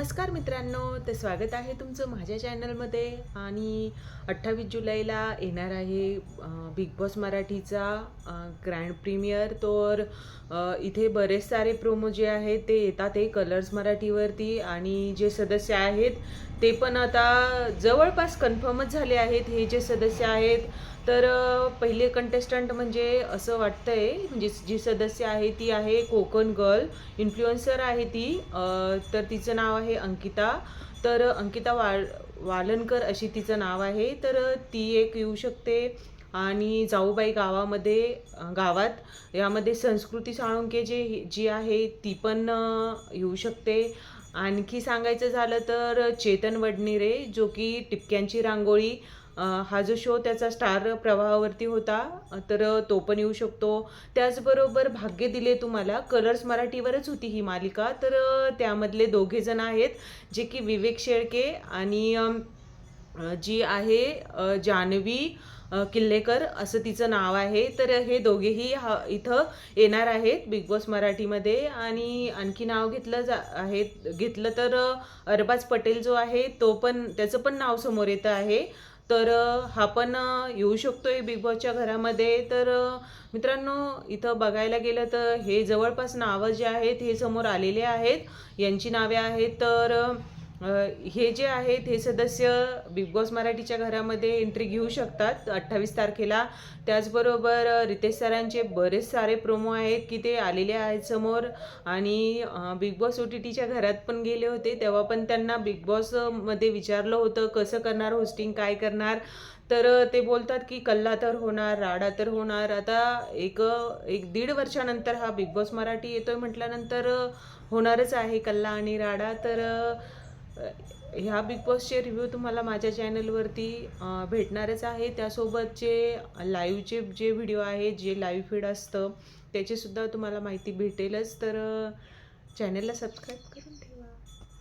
नमस्कार मित्रांनो ते स्वागत आहे तुमचं माझ्या चॅनलमध्ये. आणि अठ्ठावीस जुलैला येणार आहे बिग बॉस मराठीचा ग्रँड प्रीमियर. तर इथे बरेच सारे प्रोमो जे आहेत ते येतात आहे कलर्स मराठीवरती. आणि जे सदस्य आहेत ते पण आता जवळपास कन्फर्मच झाले आहेत हे जे सदस्य आहेत. तर पहिले कंटेस्टंट म्हणजे असं वाटतं आहे म्हणजे जी सदस्य आहे ती आहे कोकण गर्ल इन्फ्लुएन्सर आहे ती. तर तिचं नाव आहे अंकिता. तर अंकिता वाळ वालनकर अशी तिचं नाव आहे. तर ती एक येऊ शकते. आणि जाऊबाई गावामध्ये गावात यामध्ये संस्कृती साळुंके जे जी आहे ती पण येऊ शकते. आणखी सांगायचं झालं तर चेतन वडनेरे जो की टिपक्यांची रांगोळी हा जो शो त्याचा स्टार प्रवाहावरती होता तर तो पण येऊ शकतो. त्याचबरोबर भाग्य दिले तुम्हाला कलर्स मराठीवरच होती ही मालिका. तर त्यामधले दोघेजण आहेत जे की विवेक शेळके आणि जी आहे जान्हवी किल्लेकर असं तिचं नाव आहे. तर हे दोघेही हा इथं येणार आहेत बिग बॉस मराठीमध्ये. आणि आणखी नाव घेतलं जा आहे घेतलं तर अरबाज पटेल जो आहे तो पण त्याचं पण नाव समोर येतं आहे. तर हा पण येऊ शकतो आहे बिग बॉसच्या घरामध्ये. तर मित्रांनो इथं बघायला गेलं तर हे जवळपास नावं जे आहेत हे समोर आलेले आहेत. यांची नावे आहेत. तर हे जे आहेत हे सदस्य बिग बॉस मराठीच्या घरामध्ये एंट्री घेऊ शकतात. अठ्ठावीस तारखेला. त्याचबरोबर रितेश सरांचे बरेच सारे प्रोमो आहेत की ते आलेले आहेत समोर. आणि बिग बॉस ओ टी टीच्या घरात पण गेले होते. तेव्हा पण त्यांना बिग बॉसमध्ये विचारलं होतं कसं करणार होस्टिंग काय करणार? तर ते बोलतात की कल्ला तर होणार राडा तर होणार. आता एक एक दीड वर्षानंतर हा बिग बॉस मराठी येतोय म्हटल्यानंतर होणारच आहे कल्ला आणि राडा. तर ह्या बिग बॉसचे रिव्ह्यू तुम्हाला माझ्या चॅनलवरती भेटणारच आहे. त्यासोबतचे लाईव्हचे जे व्हिडिओ आहे जे लाईव्ह फीड असतं त्याचीसुद्धा तुम्हाला माहिती भेटेलच. तर चॅनलला सबस्क्राईब करून ठेवा.